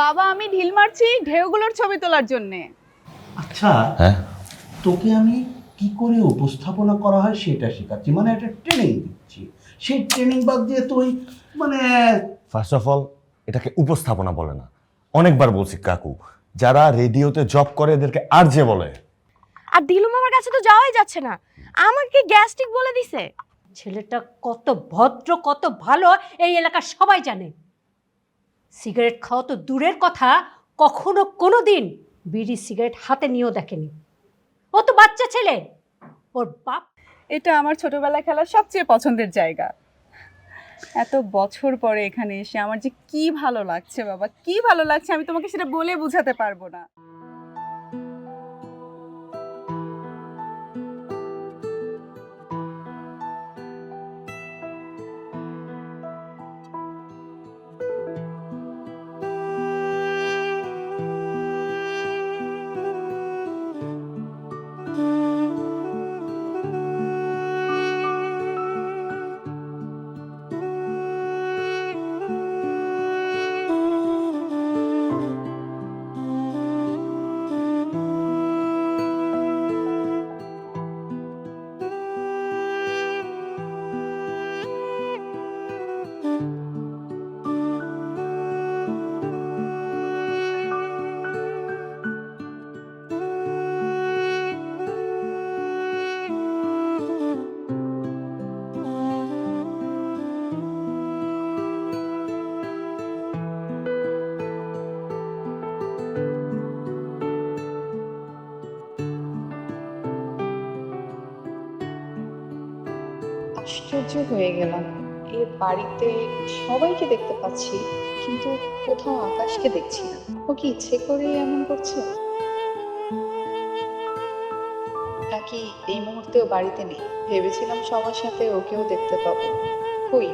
বাবা আমি ঢিল মারছি ঢেউগুলোর ছবি তোলার জন্যে। আচ্ছা হ্যাঁ। তোকে আমি কি করে উপস্থাপনা করা হয় সেটা শেখাচ্ছি? মানে একটা ট্রেনিং দিচ্ছি। সেই ট্রেনিং বাদ দিয়ে তুই মানে ফার্স্ট অফ অল এটাকে উপস্থাপনা বলে না। অনেকবার বলছি কাকু যারা রেডিওতে জব করে এদেরকে আর যে বলে। আর দিলু মামার কাছে তো যাওয়াই যাচ্ছে না। আমাকে গ্যাস্ট্রিক বলে দিছে। ছেলেটা কত ভদ্র কত ভালো এই এলাকার সবাই জানে। সিগারেট খাওয়া তো দূরের কথা, কখনো কোনো দিন বিড়ি সিগারেট হাতে নিয়েও দেখেনি। ও তো বাচ্চা ছেলে, ওর বাপ। এটা আমার ছোটবেলায় খেলার সবচেয়ে পছন্দের জায়গা। এত বছর পরে এখানে এসে আমার যে কি ভালো লাগছে বাবা, কি ভালো লাগছে আমি তোমাকে সেটা বলে বোঝাতে পারব না। আশ্চর্য হয়ে গেলাম। এ বাড়িতে সবাইকে দেখতে পাচ্ছি, কিন্তু কোথাও আকাশকে দেখছি না। ও কি ইচ্ছে করে এমন করছে? নাকি এই মুহূর্তেও বাড়িতে নেই? ভেবেছিলাম সবার সাথে ওকেও দেখতে পাবো। কই,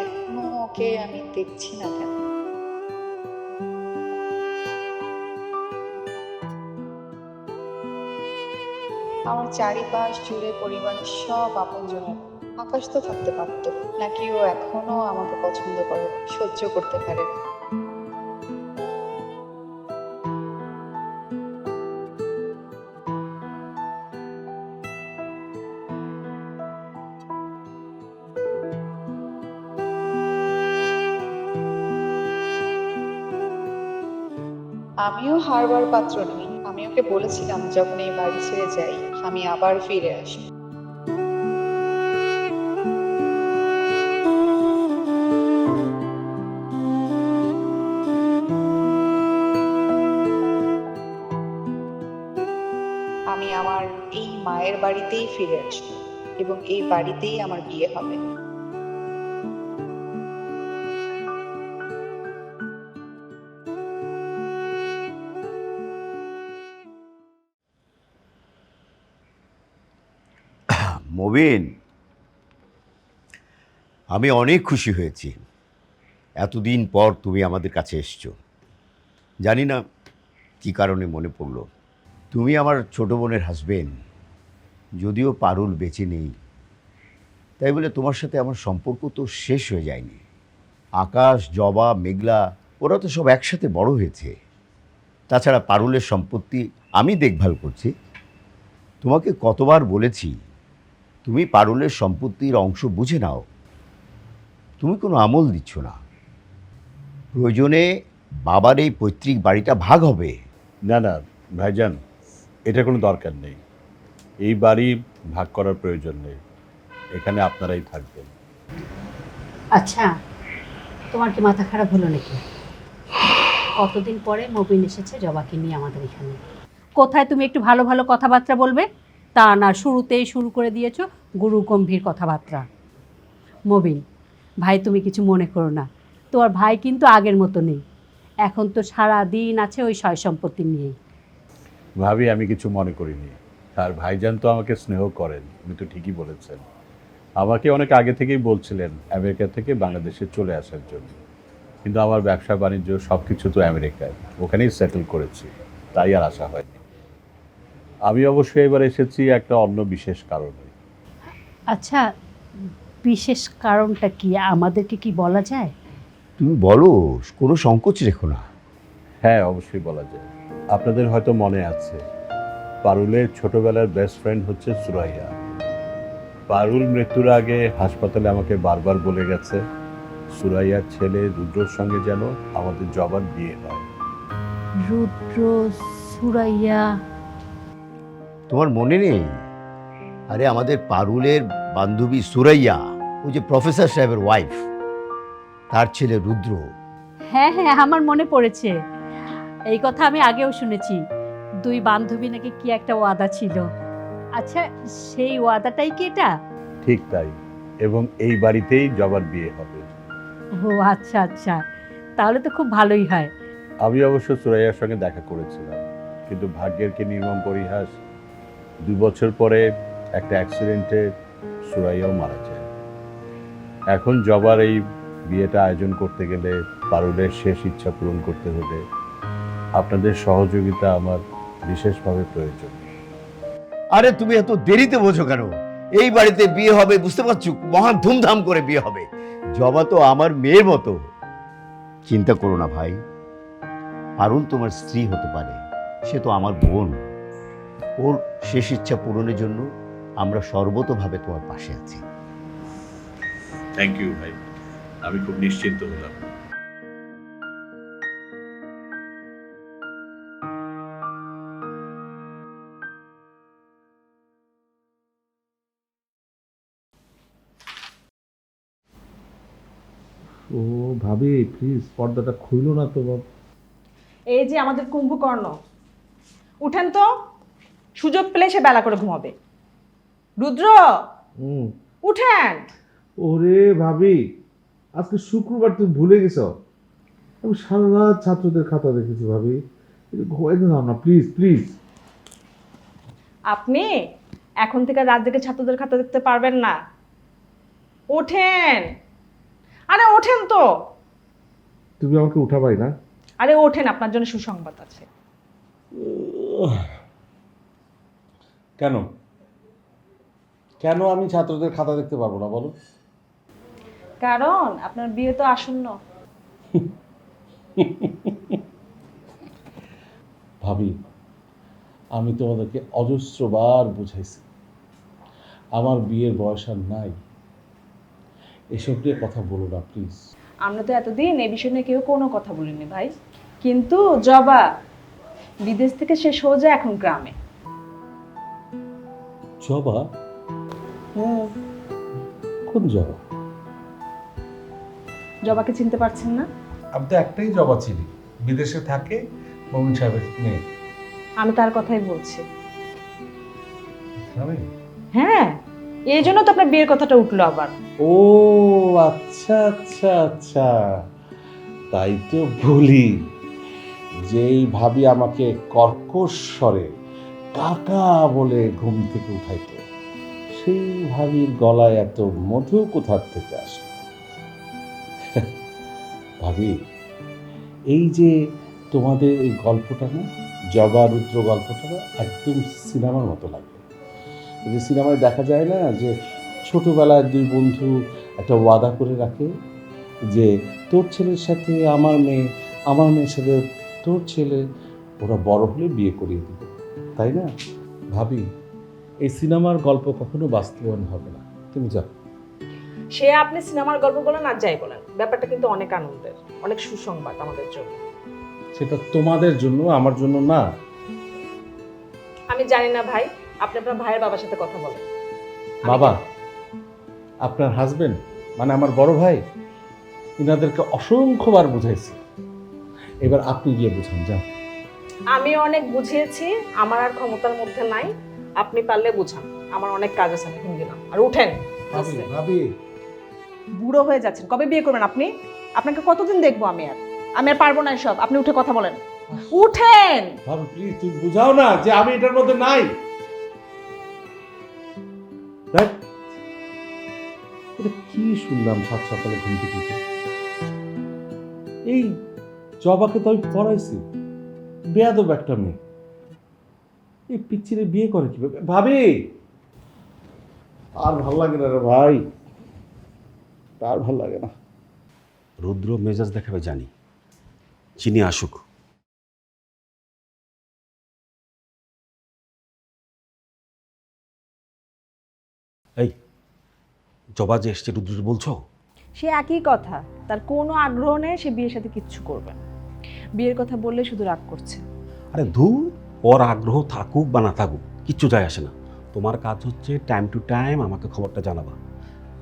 এখনও ওকে আমি দেখছি না কেন? আমার চারিপাশ জুড়ে পরিবারের সব আপনজনের আকাশ তো থাকতে পারত, নাকি ও এখনও আমাকে পছন্দ করে, সহ্য করতে পারে আমিও হারবার পাত্র নই, আমি ওকে বলেছিলাম যখন এই বাড়ি ছেড়ে যাই, আমি আবার ফিরে আসব। ফিরে আসব এবং এই বাড়িতেই আমার বিয়ে হবে। মবিন, আমি অনেক খুশি হয়েছি। এতদিন পর তুমি আমাদের কাছে এসছো। জানি না কী কারণে মনে পড়ল। তুমি আমার ছোট বোনের হাজবেন্ড যদিও পারুল বেঁচে নেই। তাই বলে তোমার সাথে আমার সম্পর্ক তো শেষ হয়ে যায়নি। আকাশ, জবা, মেঘলা, ওরা তো সব একসাথে বড় হয়েছে। তাছাড়া পারুলের সম্পত্তি আমি দেখভাল করছি। তোমাকে কতবার বলেছি, তুমি পারুলের সম্পত্তির অংশ বুঝে নাও। তুমি কোনো আমল দিচ্ছ না। প্রয়োজনে বাবার এই পৈতৃক বাড়িটা ভাগ হবে। না না, ভাইজান এটা কোনো দরকার নেই। এই বাড়ি ভাগ করার প্রয়োজন নেই। এখানে আপনারাই থাকবেন। আচ্ছা তোমার কি মাথা খারাপ হলো নাকি? কতদিন পরে মবিন এসেছে জবাকে নিয়ে আমাদের এখানে? কোথায় তুমি একটু ভালো ভালো কথাবার্তা বলবে? তা না শুরুতেই শুরু করে দিয়েছ গুরু গম্ভীর কথাবার্তা। মবিন ভাই তুমি কিছু মনে করো না। তোমার ভাই কিন্তু আগের মতো নেই। এখন তো সারা দিন আছে ওই সয় সম্পত্তি নিয়েই। ভাবি আমি কিছু মনে করিনি। আর ভাইজান তো আমাকে স্নেহ করেন উনি তো ঠিকই বলেছেন। আমাকে অনেক আগে থেকেই বলছিলেন আমেরিকা থেকে বাংলাদেশে চলে আসার জন্য। কিন্তু আমার ব্যবসা বাণিজ্য সব কিছু তো আমেরিকায় ওখানেই সেটেল করেছি তাই আর আসা হয়নি। আমি অবশ্যই এবার এসেছি একটা অন্য বিশেষ কারণে। আচ্ছা বিশেষ কারণটা কি আমাদেরকে কি বলা যায়? তুমি বলো কোনো সংকোচ রেখো না। হ্যাঁ অবশ্যই বলা যায়। আপনাদের হয়তো মনে আছে পারুলের ছোটবেলার বেস্ট ফ্রেন্ড হচ্ছে সুরাইয়া। পারুল মৃত্যুর আগে হাসপাতালে আমাকে বারবার বলে গেছে সুরাইয়ার ছেলে রুদ্রর সঙ্গে যেন আমাদের জবার বিয়ে হয়। রুদ্র সুরাইয়া। তোমার মনে নেই? আরে আমাদের পারুলের বান্ধবী সুরাইয়া ওই যে প্রফেসর সাহেবের ওয়াইফ তার ছেলে রুদ্র। হ্যাঁ হ্যাঁ আমার মনে পড়েছে। এই কথা আমি আগেও শুনেছি। দুই বান্ধবী নাকি কি একটা ওয়াদা ছিল? আচ্ছা সেই ওয়াদাটাই কি এটা? ঠিক তাই এবং এই বাড়িতেই জবার বিয়ে হবে। ও আচ্ছা আচ্ছা তাহলে তো খুব ভালোই হয়। আমি অবশ্য সুরাইয়ার সঙ্গে দেখা করেছিলাম কিন্তু ভাগ্যের কি নির্মম পরিহাস? দুই বছর পরে একটা অ্যাক্সিডেন্টে সুরাইয়াও মারা যায়। এখন জবার এই বিয়েটা আয়োজন করতে গেলে পারুলের শেষ ইচ্ছা পূরণ করতে হলে আপনাদের সহযোগিতা আমার বিশেষভাবে প্রয়োজন। আরে তুমি এত দেরিতে বোঝো কেন? এই বাড়িতে বিয়ে হবে বুঝতে পারছ? মহা ধুমধাম করে বিয়ে হবে। জবা তো আমার মেয়ের মতো। চিন্তা করো না ভাই। পারুল তোমার স্ত্রী হতে পারে। সে তো আমার বোন। ওর শেষ ইচ্ছা পূরণের জন্য আমরা সর্বতভাবে তোমার পাশে আছি। থ্যাংক ইউ ভাই। আমি খুব নিশ্চিন্ত হলাম। ও ভাবি প্লিজ পর্দাটা খুইলো না তো বাবা এই যে আমাদের কুম্ভকর্ণ উঠেন তো সুযোগ পেলে সে বেলা করে ঘুমাবে। রুদ্র হুম। উঠেন। ওরে ভাবি আজকে শুক্রবার তুমি ভুলে গেছো? আমি সারা রাত ছাত্রদের খাতা দেখেছি ভাবি। দাও না প্লিজ প্লিজ আপনি এখন থেকে রাত জেগে ছাত্রদের খাতা দেখতে পারবেন না। ওঠেন। আরে ওঠেন তো। তুমি আমাকে উঠাবাই না। আরে ওঠেন আপনার জন্য সুসংবাদ আছে। কেন? কেন আমি ছাত্রদের খাতা দেখতে পারব না বলো? কারণ আপনার বিয়ে তো আসন্ন। ভাবি আমি তোমাদেরকে অজস্রবার বুঝাইছি। আমার বিয়ের বয়স আর নাই। এসব নিয়ে কথা বলো না প্লিজ আমরা তো এতদিন এই বিষয় নিয়ে কেউ কোনো কথা বলিনি ভাই। কিন্তু জবা বিদেশ থেকে সে সোজা এখন গ্রামে। জবা? হুম। কোন জবা? জবাকে চিনতে পারছেন না? আমি তো একটাই জবা চিনি বিদেশে থাকে মমিন সাহেবের মেয়ে। আমি তার কথাই বলছি। হ্যাঁ। এই জন্য তো আপনার বিয়ের কথাটা উঠল আবার। ও আচ্ছা আচ্ছা আচ্ছা। তাই তো বলি যেই ভাবি আমাকে কর্কশ স্বরে কাকা বলে ঘুম থেকে উঠাইতো, সেই ভাবির গলায় এত মধু কোথার থেকে আসে? ভাবি, এই যে তোমাদের এই গল্পটা না জবা রুদ্র গল্পটা একদম সিনেমার মতো লাগে। যে সিনেমায় দেখা যায় না যে ছোটবেলায় দুই বন্ধু একটা ওয়াদা করে রাখে যে তোর ছেলের সাথে আমার মেয়ে আমার মেয়ের সাথে তোর ছেলে ওরা বড় হলে বিয়ে করিয়ে দিবে। তাই না? ভাবি এই সিনেমার গল্প কখনো বাস্তবায়ন হবে না। তুমি যাও। সে আপনি সিনেমার গল্প বলেন আর যাই বলেন ব্যাপারটা কিন্তু অনেক আনন্দের অনেক সুসংবাদ আমাদের জন্য। সেটা তোমাদের জন্য আমার জন্য না। আমি জানি না ভাই। আপনি আপনার ভাইয়ের বাবার সাথে কথা বলেন। বাবা আপনার হাজবেন্ড মানে আমার বড় ভাই ইনাদেরকে অসংখ্যবার বুঝাইছি। এবার আপনি গিয়ে বুঝান যান। আমি অনেক বুঝিয়েছি আমার আর ক্ষমতার মধ্যে নাই। আপনি পারলে বুঝান আমার অনেক কাজ আছে আমি দিলাম আর উঠেন। ভাবি ভাবি। বুড়ো হয়ে যাচ্ছেন কবে বিয়ে করবেন আপনি? আপনাকে কতদিন দেখব আমি আর? আমি আর পারব না এসব আপনি উঠে কথা বলেন। উঠেন! ভাবি প্লিজ তুমি বুঝাও না যে আমি এটার মধ্যে নাই। দেখ, এটা কি শুনলাম সাত সকালে ঘুম থেকে এই জবাকে তো আমি পড়াইছি। বেয়াদব একটা মেয়ে। এই পিচ্ছিরে বিয়ে করে কীভাবে? ভাবি! আর ভালো লাগে না রে ভাই। আর ভালো লাগে না। রুদ্র মেজাজ দেখাবে জানি। চিনি আসুক। জবা যে এসছে রুদ্র বলছো? সে একই কথা। তার কোনো আগ্রহ নেই সে বিয়ের সাথে কিচ্ছু করবে না। বিয়ের কথা বললে শুধু রাগ করছে। আরে ধু ওর আগ্রহ থাকুক বা না থাকুক কিচ্ছু যায় আসে না। তোমার কাজ হচ্ছে টাইম টু টাইম আমাকে খবরটা জানাবা।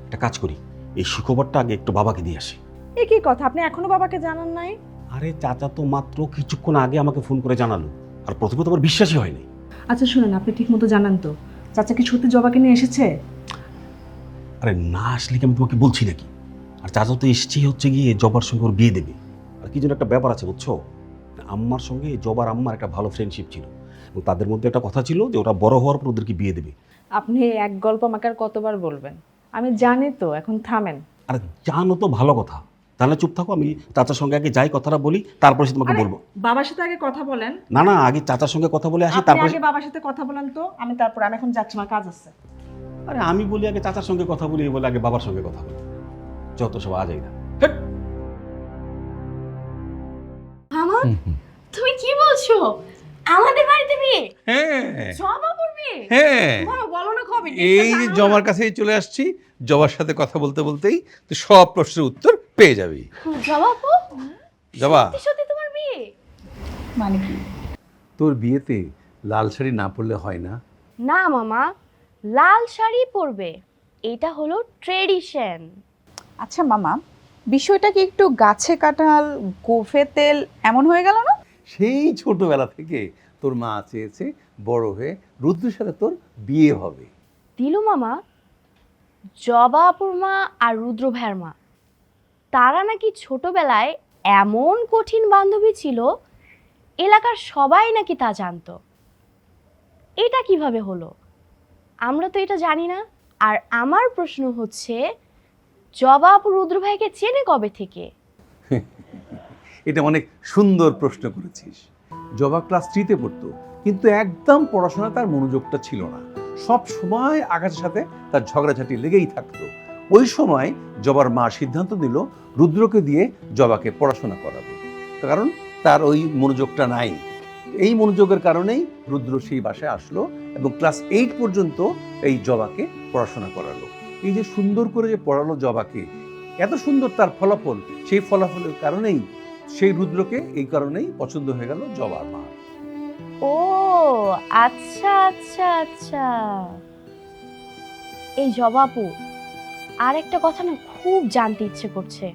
একটা কাজ করি এই সুখবরটা আগে একটু বাবাকে দিয়ে আসি। একই কথা? আপনি এখনও বাবাকে জানান নাই? আরে চাচা তো মাত্র কিছুক্ষণ আগে আমাকে ফোন করে জানালো আর প্রথমে তো আমার বিশ্বাসই হয়নি। আচ্ছা শুনুন আপনি ঠিক মতো জানান তো। চাচা কি সত্যি জবাকে নিয়ে এসেছে? আরে না আসলে কি আমি তোমাকে বলছি নাকি? আর চাচা তো এসছেই হচ্ছে গিয়ে জবার সঙ্গে ওর বিয়ে দেবে। আর কি যেন একটা ব্যাপার আছে বুঝছ? আম্মার সঙ্গে জবার আম্মার একটা ভালো ফ্রেন্ডশিপ ছিল। এবং তাদের মধ্যে একটা কথা ছিল যে ওরা বড় হওয়ার পর ওদেরকে বিয়ে দেবে। আপনি এক গল্প আমাকে আর কতবার বলবেন? আমি জানি তো এখন থামেন। আরে জানো তো ভালো কথা। তাহলে চুপ থাকো আমি চাচার সঙ্গে আগে যাই কথাটা বলি তারপরে সে তোমাকে বলব। বাবার সাথে আগে কথা বলেন। না না আগে চাচার সঙ্গে কথা বলে আসি তারপরে আগে বাবার সাথে কথা বলেন তো আমি তারপর আমি এখন যাচ্ছি আমার কাজ আছে। আরে আমি বলি আগে চাচার সঙ্গে কথা বলি বলে আগে বাবার সঙ্গে কথা বলি। যত সব আজাই না। মামা তুমি কি বলছো? আমাদের বাড়িতে বিয়ে? হ্যাঁ। জবাবুর বিয়ে? হ্যাঁ। বলো না কবে? এই যে জমার কাছেই চলে আসছি জবার সাথে কথা বলতে বলতেই তো সব প্রশ্নের উত্তর পেয়ে যাবি। জবা। সত্যি সত্যি তোমার বিয়ে? মানে কি? তোর বিয়েতে লাল শাড়ি না পরলে হয় না? না মামা। লাল শাড়ি পরবে। এটা হলো ট্রেডিশন। আচ্ছা মামা বিষয়টা কি একটু গাছে কাঁঠাল গোফে তেল এমন হয়ে গেল না? সেই ছোটবেলা থেকে তোর মা চেয়েছে বড় হয়ে রুদ্রের সাথে তোর বিয়ে হবে। দিলু মামা জবাপুর মা আর রুদ্র ভাইয়ের মা তারা নাকি ছোটবেলায় এমন কঠিন বান্ধবী ছিল এলাকার সবাই নাকি তা জানতো। এটা কীভাবে হলো? আমরা তো এটা জানি না। আর আমার প্রশ্ন হচ্ছে জবা আপু রুদ্র ভাইকে চেনে কবে থেকে? এটা অনেক সুন্দর প্রশ্ন করেছিস। জবা ক্লাস থ্রিতে পড়তো, কিন্তু একদম পড়াশোনা তার মনোযোগটা ছিল না। সব সময় আকাশের সাথে তার ঝগড়াঝাটি লেগেই থাকতো। ওই সময় জবার মা সিদ্ধান্ত দিল রুদ্রকে দিয়ে জবাকে পড়াশোনা করাবে। কারণ তার ওই মনোযোগটা নাই। এই মনোযোগের কারণেই রুদ্র সেই বাসায় আসলো এবং ক্লাস এইট পর্যন্ত এই জবাকে পড়াশোনা করালো। এই যে সুন্দর করে যে পড়ালো জবাকে, এত সুন্দর তার ফলাফল, সেই ফলাফলের কারণেই সেই রুদ্রকে এই কারণেই পছন্দ হয়ে গেল জবার মা। ও আচ্ছা আচ্ছা আচ্ছা। এই জবাবু আর একটা কথা না খুব জানতে ইচ্ছে করছে।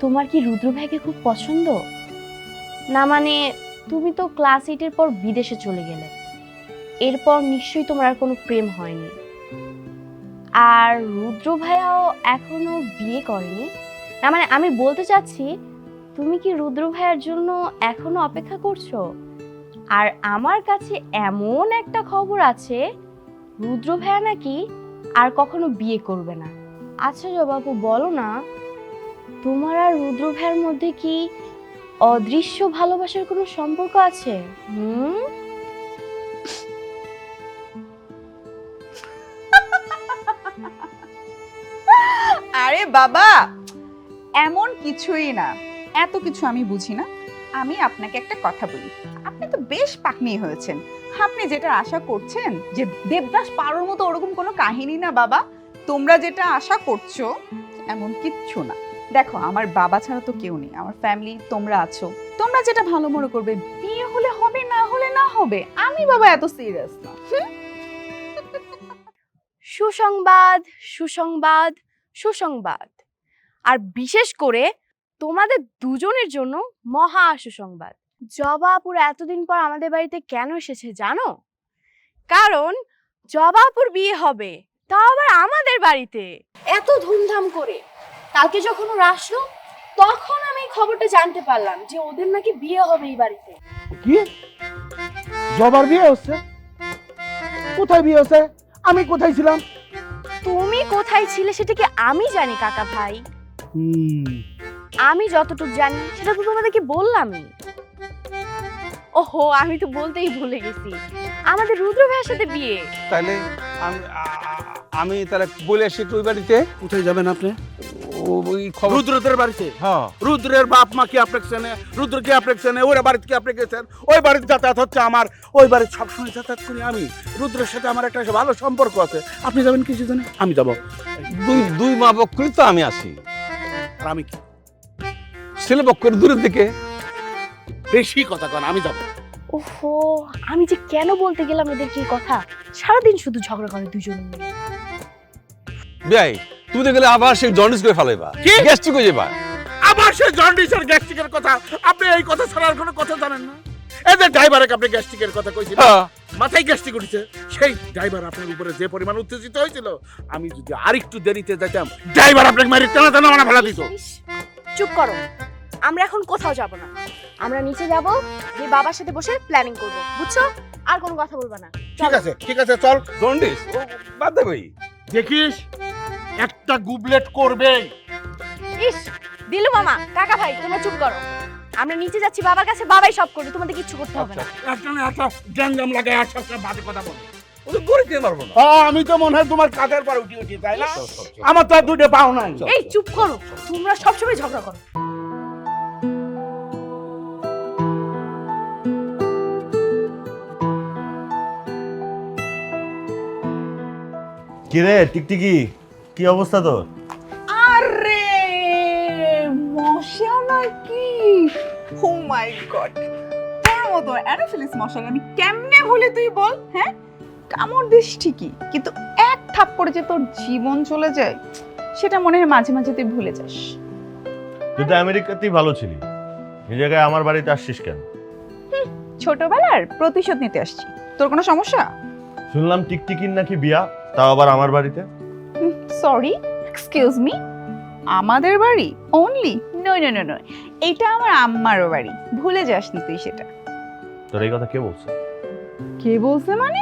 তোমার কি রুদ্র ভাইকে খুব পছন্দ? না মানে তুমি তো ক্লাস এইটের পর বিদেশে চলে গেলে। এরপর নিশ্চয়ই তোমার আর কোনো প্রেম হয়নি। আর রুদ্র ভাইয়াও এখনও বিয়ে করেনি। না মানে আমি বলতে চাচ্ছি, তুমি কি রুদ্র ভাইয়ার জন্য এখনও অপেক্ষা করছ? আর আমার কাছে এমন একটা খবর আছে, রুদ্র ভাইয়া নাকি আর কখনো বিয়ে করবে না। আচ্ছা জবাবু, বলো না। তোমার আর রুদ্র ভাইয়ার মধ্যে কি অদৃশ্য ভালোবাসার কোনো সম্পর্ক আছে? হুম? আরে বাবা, এমন কিছুই না। এত কিছু আমি বুঝি না। আমি আপনাকে একটা কথা বলি। আপনি তো বেশ পাকনি হয়েছেন। আপনি যেটা আশা করছেন যে দেবদাস পারোর মতো ওরকম কোনো কাহিনী না বাবা, তোমরা যেটা আশা করছ, এমন কিচ্ছু না। দেখো, আমার বাবা ছাড়া তো কেউ নেই, আমার ফ্যামিলি তোমরা আছো। তোমরা যেটা ভালো মনে করবে, বিয়ে হলে হবে, না হলে না হবে, আমি বাবা এত সিরিয়াস না। সুসংবাদ সুসংবাদ সুসংবাদ। আর বিশেষ করে তোমাদের দুজনের জন্য মহা সুসংবাদ। জবাপুর এতদিন পর আমাদের বাড়িতে কেন এসেছে জানো? কারণ জবাপুর বিয়ে হবে, তাও আবার আমাদের বাড়িতে। এত ধুমধাম করে। কালকে যখন ওরা আসলো তখন আমি এই খবরটা জানতে পারলাম যে ওদের নাকি বিয়ে হবে এই বাড়িতে। কি? জবার বিয়ে হচ্ছে? কোথায় বিয়ে হচ্ছে? আমি কোথায় ছিলাম? তুমি কোথায় ছিলে সেটা কি আমি জানি কাকা ভাই? আমি যতটুকু জানি সেটা তো তোমাদেরকে বললামই। ওহো আমি তো বলতেই ভুলে গেছি। আমাদের রুদ্র ভাইয়ের সাথে বিয়ে। তাহলে আমি আমি তাহলে বলে আসি ওই বাড়িতে? কোথায় যাবেন আপনি? ওই খবর রুদ্রদের বাড়িতে? হ্যাঁ। রুদ্রের বাপ মা কি আপনাকে চেনে রুদ্র কি আপনাকে চেনে ওরা বাড়িতে কি আপনি গেছেন ওই বাড়িতে যাতায়াত হচ্ছে আমার। ওই বাড়িতে সবসময় যাতায়াত করি আমি। রুদ্রের সাথে আমার একটা ভালো সম্পর্ক আছে। আপনি যাবেন কিছু জানে আমি যাব। দুই দুই মা পক্ষই তো আমি আসি আর আমি কি? ছেলে পক্ষের দূরের দিকে। বেশি কথা কন আমি যাব। ওহো আমি যে কেন বলতে গেলাম এদের কি কথা? সারাদিন শুধু ঝগড়া করে দুজন। মিলে বেয়াই তুমি তো গেলে আবার সেই জন্ডিস করে ফেলাইবা। কি? গ্যাস্ট্রিক হয়ে যাবা আবার সে জন্ডিসের গ্যাস্ট্রিকের কথা? আপনি এই কথা ছাড়া আর কোনো কথা জানেন না? এদের ড্রাইভারকে আপনি গ্যাস্ট্রিকের কথা কইছিলেন হ্যাঁ। মাথায় গ্যাস্ট্রিক উঠেছে। সেই ড্রাইভার আপনার উপরে যে পরিমাণ উত্তেজিত হয়েছিল আমি যদি আরেকটু দেরিতে যেতাম ড্রাইভার আপনাকে মারি টানা টানা মানে ফেলা দিত। ইস, চুপ করো। আমরা এখন কোথাও যাব না। আমরা নিচে যাব যে বাবার সাথে বসে প্ল্যানিং করব বুঝছ? আর কোনো কথা বলবা না। ঠিক আছে ঠিক আছে চল। জন্ডিস? ও বাদ দেবই দেখিস? একটা গুবলেট করবে ইস দিলু মামা কাকা ভাই তোমরা চুপ করো। আমরা নিচে যাচ্ছি বাবার কাছে বাবাই সব করবে তোমাদের কিচ্ছু করতে হবে না। একজন একটা গ্যাঞ্জাম লাগায় আর সবসময় বাজে কথা বলে। না। হ্যাঁ আমি তো মনে হয় তোমার কাঁধের পর উঠি উঠি তাই না? আমার তো আর দুটো পাও নাই। এই চুপ করো তোমরা সবসময় ঝগড়া করো। কিরে টিকটিকি? কি অবস্থা তোর? আরে মশা নাকি? Oh my God. তোর মতো অ্যানোফিলিস মশাকে আমি কেমনে ভুলি তুই বল হ্যাঁ? কামড় দিস ঠিকই কিন্তু এক থাপ্পড়ে যে তোর জীবন চলে যায় সেটা মনে হয় মাঝে মাঝে তুই ভুলে যাস। তুই তো আমেরিকাতেই ভালো ছিলি। এই জায়গায় আমার বাড়িতে আসছিস কেন? ছোটবেলার প্রতিশোধ নিতে আসছি। তোর কোনো সমস্যা? শুনলাম টিকটিকির নাকি বিয়া তাও আবার আমার বাড়িতে? সরি এক্সকিউজ মি আমাদের বাড়ি? অনলি নয় নয় নয় নয় এটা আমার আম্মারও বাড়ি। ভুলে যাসনি তুই সেটা। তোর এই কথা কে বলছে? কে বলছে মানে?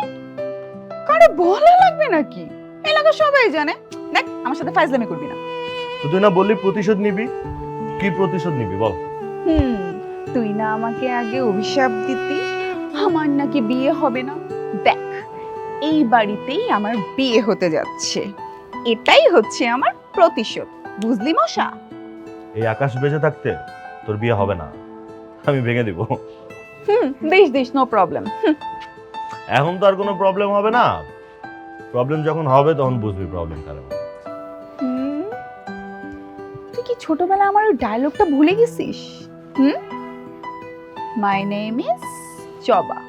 কারে বলা লাগবে নাকি? এলাকা সবাই জানে। দেখ আমার সাথে ফাইজলামি করবি না। তো তুই না বললি প্রতিশোধ নিবি? কি প্রতিশোধ নিবি বল? হুম তুই না আমাকে আগে অভিশাপ দিতি আমার নাকি বিয়ে হবে না। দেখ এই বাড়িতেই আমার বিয়ে হতে যাচ্ছে। এটাই হচ্ছে আমার প্রতিশোধ। বুঝলি মশা? এই আকাশ বেঁচে থাকতে তোর বিয়ে হবে না। আমি ভেঙে দিব। Hmm this this no problem এখন তো আর কোনো প্রবলেম হবে না। প্রবলেম যখন হবে তখন বুঝবি প্রবলেম কারণ তুই কি ছোটবেলা আমার ওই ডায়লগটা ভুলে গেছিস? হুম? My name is Joba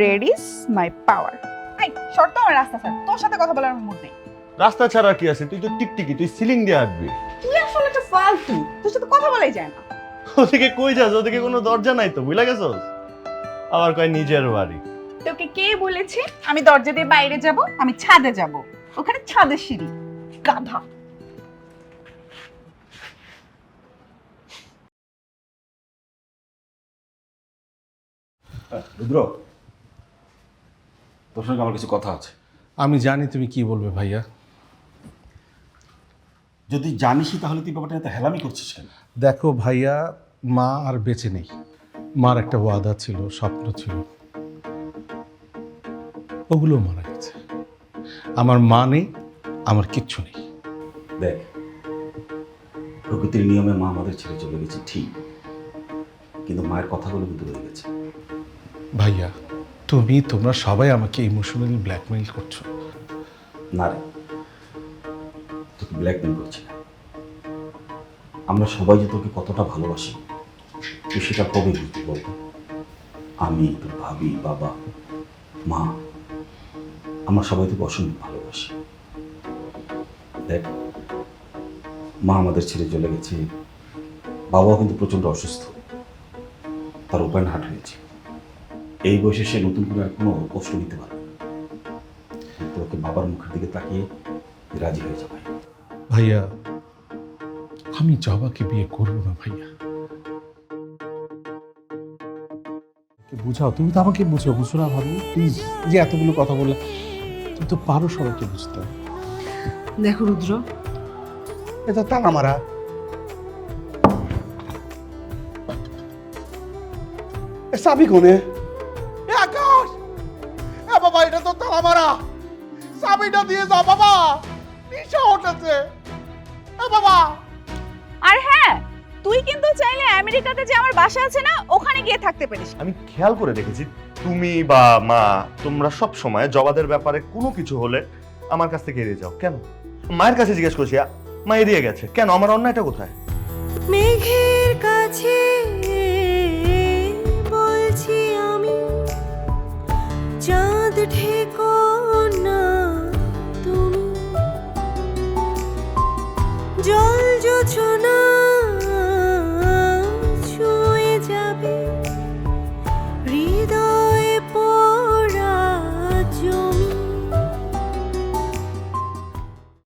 red is my power এই শর্ত আমার রাস্তা স্যার। তোর সাথে কথা বলার মুড নেই। রাস্তা ছাড়া কি আছে? তুই তো টিকটিকি তুই সিলিং দিয়ে আঁকবি তুই আসলে একটা ফালতু? তোর সাথে কথা বলাই যায় না। ওদিকে কই যাস? ওদিকে কোনো দরজা নাই তো বুঝলা গেছস? আবার কয় নিজের বাড়ি। তোকে কে বলেছে? আমি দরজা দিয়ে বাইরে যাব আমি ছাদে যাব। ওখানে ছাদে সিঁড়ি গাধা। রুদ্র তোর সঙ্গে আমার কিছু কথা আছে। আমি জানি তুমি কি বলবে ভাইয়া। যদি জানিসই তাহলে তুই ব্যাপারটা এত হেলামি করছিস কেন? দেখো ভাইয়া মা আর বেঁচে নেই। মার একটা ওয়াদা ছিল স্বপ্ন ছিল। ওগুলো মারা গেছে। আমার মা নেই আমার কিচ্ছু নেই। দেখ প্রকৃতির নিয়মে মা আমাদের ছেড়ে চলে গেছে ঠিক। কিন্তু মায়ের কথাগুলো কিন্তু রয়ে গেছে। ভাইয়া তুমি তোমরা সবাই আমাকে ইমোশনালি ব্ল্যাকমেইল করছ। না রে। ব্ল্যাকমেল করছি। না আমরা সবাই যে তোকে কতটা ভালোবাসি, তুই সেটা কবে বুঝতে বলতো আমি, তোর ভাবি, বাবা, মা, আমরা সবাই তোকে অসম্ভব ভালোবাসি। দেখ, মা আমাদের ছেড়ে চলে গেছে। বাবাও কিন্তু প্রচণ্ড অসুস্থ। তার উপায় হাট হয়েছে। এই বয়সে সে নতুন করে আর কোনো কষ্ট নিতে পারবে না। তোকে বাবার মুখের দিকে তাকিয়ে রাজি হয়ে যাবে। ভাইয়া আমি জবাকে বিয়ে করব না ভাইয়া। বুঝাও তুমি তো আমাকে বুঝো বুঝো না ভাবি প্লিজ যে এতগুলো কথা বললে তুমি তো পারো সবাইকে বুঝতে। দেখো রুদ্র। এটা তালা মারা। এ চাবি কোনে? এ আকাশ! এ বাবা এটা তো তালা মারা। চাবিটা দিয়ে যা বাবা নিশা উঠেছে। বাবা। আর হ্যাঁ তুই কিন্তু চাইলে আমেরিকাতে যে আমার বাসা আছে না ওখানে গিয়ে থাকতে পারিস। আমি খেয়াল করে দেখেছি তুমি বা মা তোমরা সব সময় জবাদের ব্যাপারে কোনো কিছু হলে আমার কাছ থেকে এড়িয়ে যাও। কেন? মায়ের কাছে জিজ্ঞেস করছি মা এড়িয়ে গেছে। কেন? আমার অন্যায়টা কোথায়? মেঘের কাছে বলছি আমি চাঁদ ঠেকো